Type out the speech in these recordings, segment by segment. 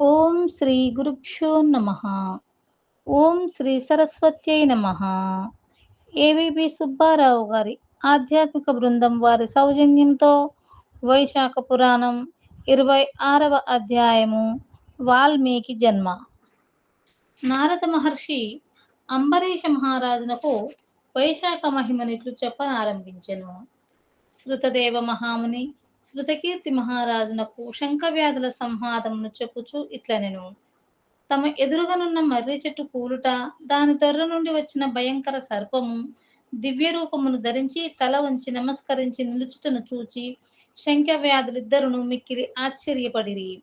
ఓం శ్రీ గురుభ్యో నమ. ఓం శ్రీ సరస్వత్యై నమ. ఏవిబి సుబ్బారావు గారి ఆధ్యాత్మిక బృందం వారి సౌజన్యంతో వైశాఖ పురాణం ఇరవై ఆరవ అధ్యాయము వాల్మీకి జన్మ. నారద మహర్షి అంబరీష మహారాజునకు వైశాఖ మహిమనిట్లు చెప్పనారంభించెను. శృతదేవ మహాముని శృతకీర్తి మహారాజునకు శంఖ వ్యాధుల సంహాదమును చెప్పుచు ఇట్లనెను. తమ ఎదురుగనున్న మర్రి చెట్టు కూలుట దాని తొర్ర నుండి వచ్చిన భయంకర సర్పము దివ్య రూపమును ధరించి తల వంచి నమస్కరించి నిలుచుటను చూచి శంఖవ్యాధులిద్దరును మిక్కిలి ఆశ్చర్యపడిరి.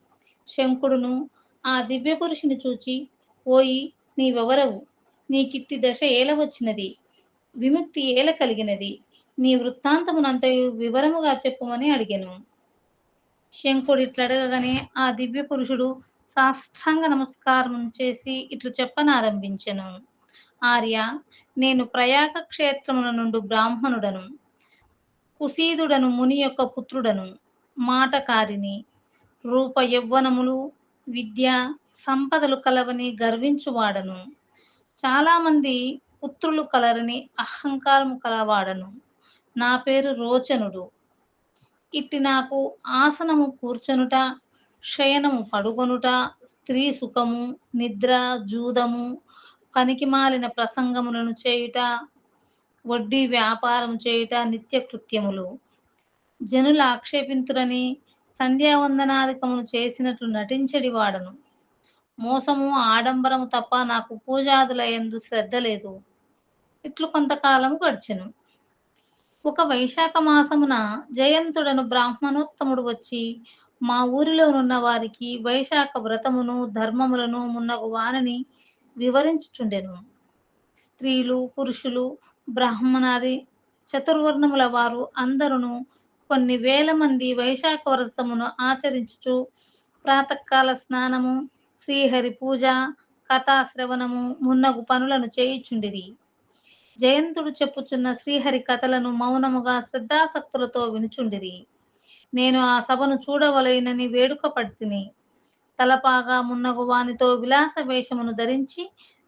శంకుడును ఆ దివ్య పురుషుని చూచి ఓయి నీవెవరవు? నీకిట్టి దశ ఏల వచ్చినది? విముక్తి ఏల కలిగినది? నీ వృత్తాంతమునంతయు వివరముగా చెప్పుమని అడిగాను. శంకుడు ఇట్లడగగానే ఆ దివ్య పురుషుడు సాష్టాంగ నమస్కారం చేసి ఇట్లు చెప్పనారంభించెను. ఆర్య నేను ప్రయాగ క్షేత్రముల నుండి బ్రాహ్మణుడను కుసీదుడను ముని యొక్క పుత్రుడను మాటకారిని రూప యవ్వనములు విద్య సంపదలు కలవని గర్వించువాడను. చాలామంది పుత్రులు కలరని అహంకారము కలవాడను. నా పేరు రోచనుడు. ఇట్టి నాకు ఆసనము కూర్చొనుట శయనము పడుకొనుట స్త్రీ సుఖము నిద్ర జూదము పనికిమాలిన ప్రసంగములను చేయుట వడ్డీ వ్యాపారం చేయుట నిత్య కృత్యములు. జనుల ఆక్షేపింతురని సంధ్యావందనాధికమును చేసినట్లు నటించడి వాడను. మోసము ఆడంబరము తప్ప నాకు పూజాదుల ఎందు శ్రద్ధ లేదు. ఇట్లు కొంతకాలం గడిచెను. ఒక వైశాఖ మాసమున జయంతుడను బ్రాహ్మణోత్తముడు వచ్చి మా ఊరిలోనున్న వారికి వైశాఖ వ్రతమును ధర్మములను మున్నగు వారిని వివరించుచుండెను. స్త్రీలు పురుషులు బ్రాహ్మణాది చతుర్వర్ణముల వారు అందరును కొన్ని వేల మంది వైశాఖ వ్రతమును ఆచరించుచు ప్రాతకాల స్నానము శ్రీహరి పూజ కథాశ్రవణము మున్నగు పనులను చేయుచుండిరి. జయంతుడు చెప్పుచున్న శ్రీహరి కథలను మౌనముగా శ్రద్ధాసక్తులతో వినుచుండిరి. నేను ఆ సభను చూడవలైనని వేడుక పడితిని తలపాగా మున్నగు వానితో విలాస వేషమును ధరించి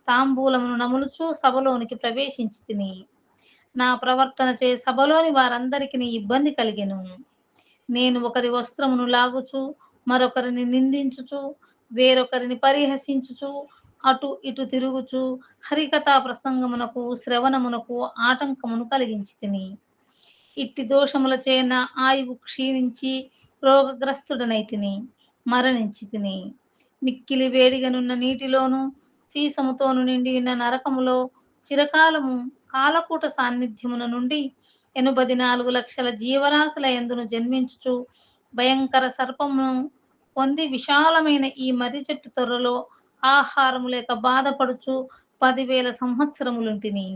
తాంబూలమును నములుచు సభలోనికి ప్రవేశించి తిని నా ప్రవర్తన చే సభలోని వారందరికి ఇబ్బంది కలిగెను. నేను ఒకరి వస్త్రమును లాగుచు మరొకరిని నిందించుచు వేరొకరిని పరిహసించుచు అటు ఇటు తిరుగుచు హరికథా ప్రసంగమునకు శ్రవణమునకు ఆటంకమును కలిగించి తిని ఇట్టి దోషముల చేన ఆయువు క్షీణించి రోగగ్రస్తుడనైతిని మరణించి తిని మిక్కిలి వేడిగనున్న నీటిలోను సీసముతోను నిండి ఉన్న నరకములో చిరకాలము కాలకూట సాన్నిధ్యమున నుండి ఎనభది నాలుగు లక్షల జీవరాశుల ఎందును జన్మించుచు భయంకర సర్పమును పొంది విశాలమైన ఈ మర్రి చెట్టు తొర్రలో ఆహారము లేక బాధపడుచు పదివేల సంవత్సరములుంటిని.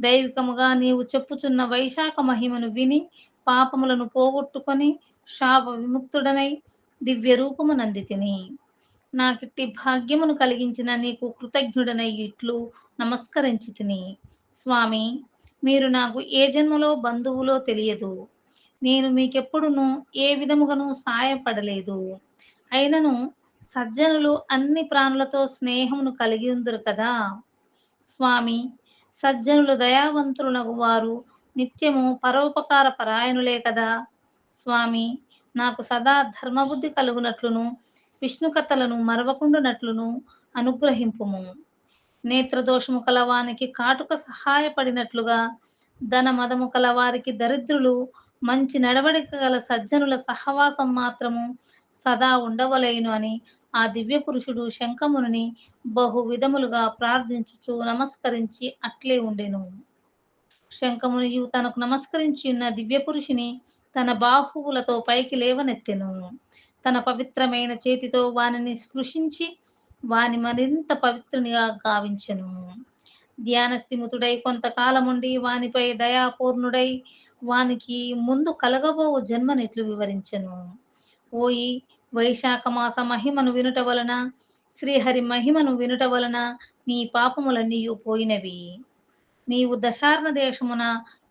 దైవికముగా నీవు చెప్పుచున్న వైశాఖ మహిమను విని పాపములను పోగొట్టుకొని శాప విముక్తుడనై దివ్య రూపము నందితిని. నాకిట్టి భాగ్యమును కలిగించిన నీకు కృతజ్ఞుడనై ఇట్లు నమస్కరించి తిని స్వామి మీరు నాకు ఏ జన్మలో బంధువులో తెలియదు. నేను మీకెప్పుడును ఏ విధముగాను సాయపడలేదు. అయినను సజ్జనులు అన్ని ప్రాణులతో స్నేహమును కలిగి ఉందరు కదా? స్వామి సజ్జనులు దయావంతులనగు వారు నిత్యము పరోపకార పరాయణులే కదా? స్వామి నాకు సదా ధర్మబుద్ధి కలుగునట్లును విష్ణు కథలను మరవకుండునట్లును అనుగ్రహింపుము. నేత్రదోషము కలవానికి కాటుక సహాయపడినట్లుగా ధన మదము కలవారికి దరిద్రులు మంచి నడవడిక గల సజ్జనుల సహవాసం మాత్రము సదా ఉండవలేను అని ఆ దివ్య పురుషుడు శంఖముని బహు విధములుగా ప్రార్థించుచు నమస్కరించి అట్లే ఉండెను. శంఖమునియు తనకు నమస్కరించి ఉన్న దివ్య పురుషుని తన బాహువులతో పైకి లేవనెత్తెను. తన పవిత్రమైన చేతితో వానిని స్పృశించి వాని మరింత పవిత్రునిగా గావించెను. ధ్యానస్థిముతుడై కొంతకాలముండి వానిపై దయాపూర్ణుడై వానికి ముందు కలగబో జన్మనిట్లు వివరించెను. ఓయి వైశాఖ మాస మహిమను వినుట వలన శ్రీహరి మహిమను వినుట వలన నీ పాపములన్నీ పోయినవి. నీవు దశార్ణ దేశమున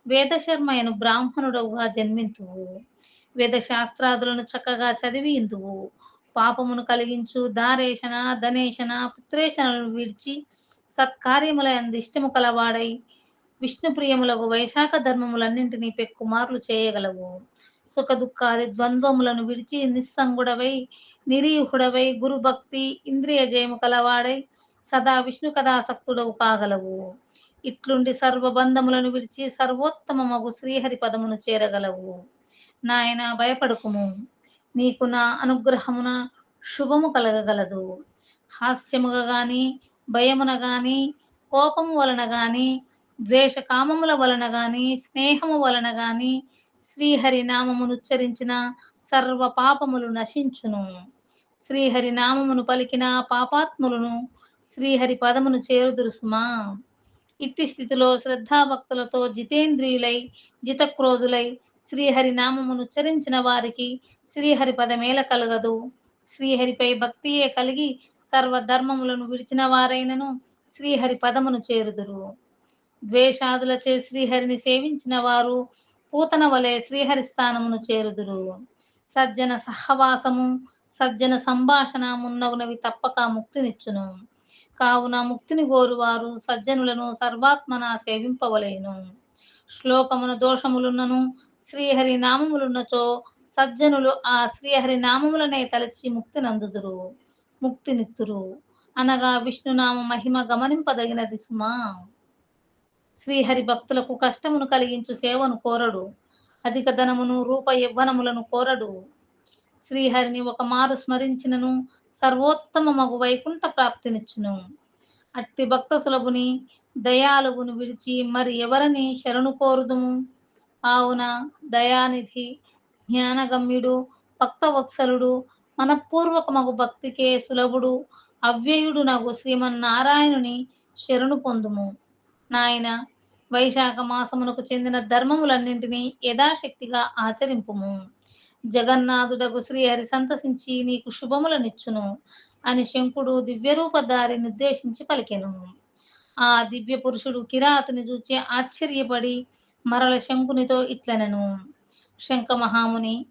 వేదశర్మయను బ్రాహ్మణుడవుగా జన్మింతువు. వేద శాస్త్రాదులను చక్కగా చదివి ఇందువు పాపమును కలిగించు దారేషణ ధనేషణ పుత్రేషణలను విడిచి సత్కార్యముల యందు ఇష్టము కలవాడై విష్ణు ప్రియములకు వైశాఖ ధర్మములన్నింటినీ పెక్కుమార్లు చేయగలవు. సుఖ దుఃఖాది ద్వంద్వములను విడిచి నిస్సంగుడవై నిరీహుడవై గురు భక్తి ఇంద్రియ జయము కలవాడై సదా విష్ణు కథాసక్తుడవు కాగలవు. ఇట్లుండి సర్వబంధములను విడిచి సర్వోత్తమమగు శ్రీహరి పదమును చేరగలవు. నాయన భయపడుకుము. నీకు నా అనుగ్రహమున శుభము కలగగలదు. హాస్యముగా గాని భయమున గాని కోపము వలన గాని ద్వేష కామముల వలన గాని స్నేహము వలన గాని శ్రీహరి నామమును ఉచ్చరించిన సర్వ పాపములు నశించును. శ్రీహరి నామమును పలికిన పాపాత్ములను శ్రీహరి పదమును చేరుదురు సుమా ఇట్టి స్థితిలో శ్రద్ధాభక్తులతో జితేంద్రియులై జితక్రోధులై శ్రీహరి నామమును ఉచ్చరించిన వారికి శ్రీహరి పదమేల కలగదు. శ్రీహరిపై భక్తియే కలిగి సర్వధర్మములను విడిచిన వారైనను శ్రీహరి పదమును చేరుదురు. ద్వేషాదులచే శ్రీహరిని సేవించిన వారు పూతన వలె శ్రీహరి స్థానమును చేరుదురు. సజ్జన సహవాసము సజ్జన సంభాషణ మున్నగునవి తప్పక ముక్తినిచ్చును. కావున ముక్తిని గోరువారు సజ్జనులను సర్వాత్మన సేవింపవలేను. శ్లోకమున దోషములున్నను శ్రీహరి నామములున్నచో సజ్జనులు ఆ శ్రీహరి నామములనే తలచి ముక్తి నందుదురు ముక్తినిత్తురు. అనగా విష్ణునామ మహిమ గమనింపదగినది సుమా. శ్రీహరి భక్తులకు కష్టమును కలిగించు సేవను కోరడు. అధిక ధనమును రూప యవ్వనములను కోరడు. శ్రీహరిని ఒక మారు స్మరించినను సర్వోత్తమ మగు వైకుంఠ ప్రాప్తినిచ్చును. అట్టి భక్త సులభుని దయాలుగును విడిచి మరి ఎవరిని శరణు కోరుదుము? ఆవున దయానిధి జ్ఞానగమ్యుడు భక్తవత్సలుడు మనపూర్వక మగు భక్తికే సులభుడు అవ్యయుడు నగు శ్రీమన్నారాయణుని శరణు పొందుము. నాయన వైశాఖ మాసమునకు చెందిన ధర్మములన్నింటినీ యథాశక్తిగా ఆచరింపుము. జగన్నాథుడగు శ్రీహరి సంతసించి నీకు శుభములనిచ్చును అని శంకుడు దివ్యరూపధారి నిర్దేశించి పలికెను. ఆ దివ్య పురుషుడు కిరాతుని చూచి ఆశ్చర్యపడి మరల శంకునితో ఇట్లనెను. శంఖ మహాముని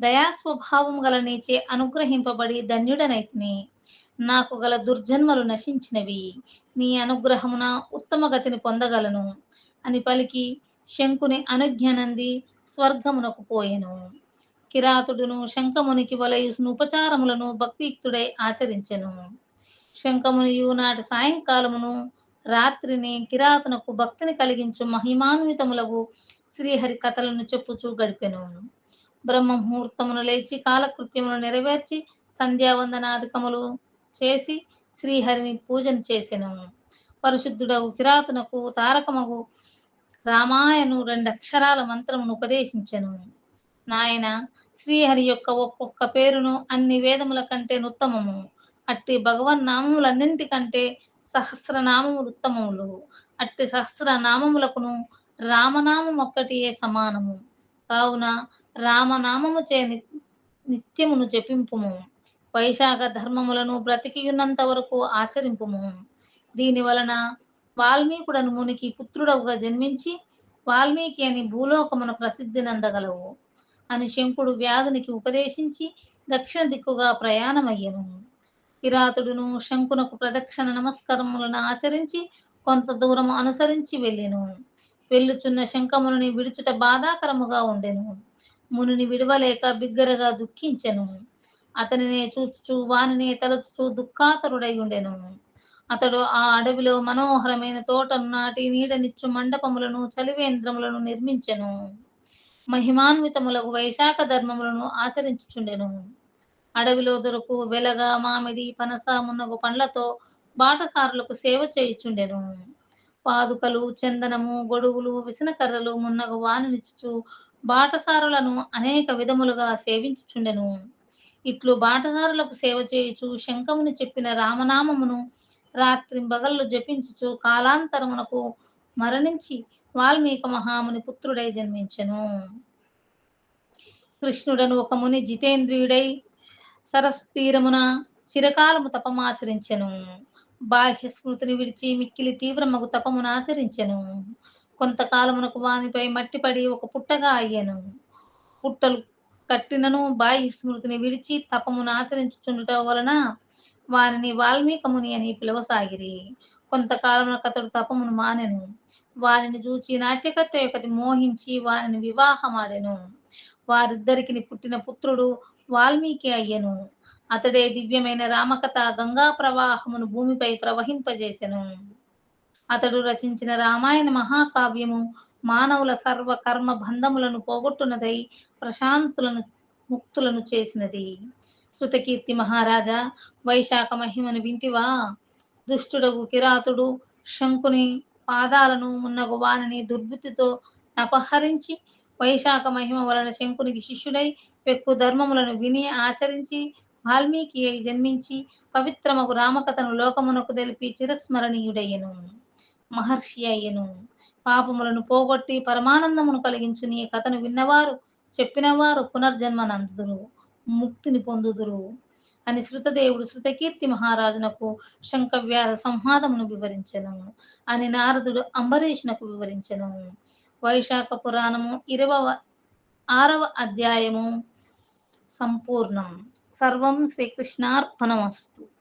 దయాస్వభావం గల నీచే అనుగ్రహింపబడి ధన్యుడనైతిని. నాకు గల దుర్జన్మలు నశించినవి. నీ అనుగ్రహమున ఉత్తమ గతిని పొందగలను అని పలికి శంకుని అనుజ్ఞనంది స్వర్గమునకు పోయెను. కిరాతుడును శంఖమునికి వలయును ఉపచారములను భక్తియుక్తుడై ఆచరించెను. శంఖమునియు నాటి సాయంకాలమును రాత్రిని కిరాతునకు భక్తిని కలిగించు మహిమాన్వితములకు శ్రీహరి కథలను చెప్పుచూ గడిపెను. బ్రహ్మ ముహూర్తమును లేచి కాలకృత్యమును నెరవేర్చి సంధ్యావందనాధికములు చేసి శ్రీహరిని పూజన చేసెను. పరిశుద్ధుడగు కిరాతునకు తారకమగు రామాయను రెండు అక్షరాల మంత్రమును ఉపదేశించెను. నాయన శ్రీహరి యొక్క ఒక్కొక్క పేరును అన్ని వేదముల కంటే ఉత్తమము అట్టి భగవన్ నామములన్నింటికంటే సహస్రనామములు ఉత్తమములు. అట్టి సహస్ర నామములకును రామనామం ఒక్కటియే సమానము. కావున రామనామము చే ని- నిత్యమును జపింపుము. వైశాఖ ధర్మములను బ్రతికియున్నంత వరకు ఆచరింపుము. దీని వలన వాల్మీకుడను మునికి పుత్రుడవుగా జన్మించి వాల్మీకి అని భూలోకమున ప్రసిద్ధి నందగలవు అని శంకుడు వ్యాధునికి ఉపదేశించి దక్షిణ దిక్కుగా ప్రయాణమయ్యను. కిరాతుడును శంకునకు ప్రదక్షిణ నమస్కారములను ఆచరించి కొంత దూరం అనుసరించి వెళ్ళెను. వెళ్ళుచున్న శంఖముని విడుచుట బాధాకరముగా ఉండెను. మునిని విడవలేక బిగ్గరగా దుఃఖించెను. అతనినే చూచు వానిని తలచు దుఃఖాతరుడై ఉండెను. అతడు ఆ అడవిలో మనోహరమైన తోటను నాటి నీడనిచ్చు మండపములను చలివేంద్రములను నిర్మించెను. మహిమాన్వితములకు వైశాఖ ధర్మములను ఆచరించుచుండెను. అడవిలో దొరకు వెలగ మామిడి పనస మున్నగు పండ్లతో బాటసారులకు సేవ చేయుచుండెను. పాదుకలు చందనము గొడుగులు విసనకర్రలు మున్నగు వానినిచ్చు బాటసారులను అనేక విధములుగా సేవించుచుండెను. ఇట్లు బాటదారులకు సేవ చేయుచు శంఖముని చెప్పిన రామనామమును రాత్రి బగళ్ళు జపించుచు కాలాంతరమునకు మరణించి వాల్మీక మహాముని పుత్రుడై జన్మించెను. కృష్ణుడను ఒక ముని జితేంద్రియుడై సరస్తీరమున చిరకాలము తపమాచరించెను. బాహ్య స్మృతిని విడిచి మిక్కిలి తీవ్రమగు తపమును ఆచరించెను. కొంతకాలమునకు వానిపై మట్టిపడి ఒక పుట్టగా అయ్యను. పుట్టలు కట్టినను బాయి స్మృతిని విడిచి తపమును ఆచరించుచుండట వలన వారిని వాల్మీకముని అని పిలవసాగిరి. కొంతకాలం అతడు తపమును మానెను. వారిని చూచి నాట్యకర్త యొక్కది మోహించి వారిని వివాహమాడెను. వారిద్దరికి పుట్టిన పుత్రుడు వాల్మీకి అయ్యెను. అతడే దివ్యమైన రామకథ గంగా ప్రవాహమును భూమిపై ప్రవహింపజేసెను. అతడు రచించిన రామాయణ మహాకావ్యము మానవుల సర్వ కర్మ బంధములను పోగొట్టునదై ప్రశాంతులను ముక్తులను చేసినది. శృతకీర్తి మహారాజా వైశాఖ మహిమను వింటివా? దుష్టుడగు కిరాతుడు శంకుని పాదాలను మున్నగు వానిని దుర్బుద్ధితో అపహరించి వైశాఖ మహిమ వలన శంకునికి శిష్యుడై పెక్కు ధర్మములను విని ఆచరించి వాల్మీకి అయి జన్మించి పవిత్రమగు రామకథను లోకమునకు తెలిపి చిరస్మరణీయుడయ్యను. మహర్షి అయ్యను. పాపములను పోగొట్టి పరమానందమును కలిగించు నీ కథను విన్నవారు చెప్పినవారు పునర్జన్మనందుదురు ముక్తిని పొందుదురు అని శృతదేవుడు శృతకీర్తి మహారాజునకు శంఖవ్యార సంహాదమును వివరించను అని నారదుడు అంబరీషునకు వివరించను. వైశాఖ పురాణము ఇరవవ ఆరవ అధ్యాయము సంపూర్ణం. సర్వం శ్రీకృష్ణార్పణమస్తు.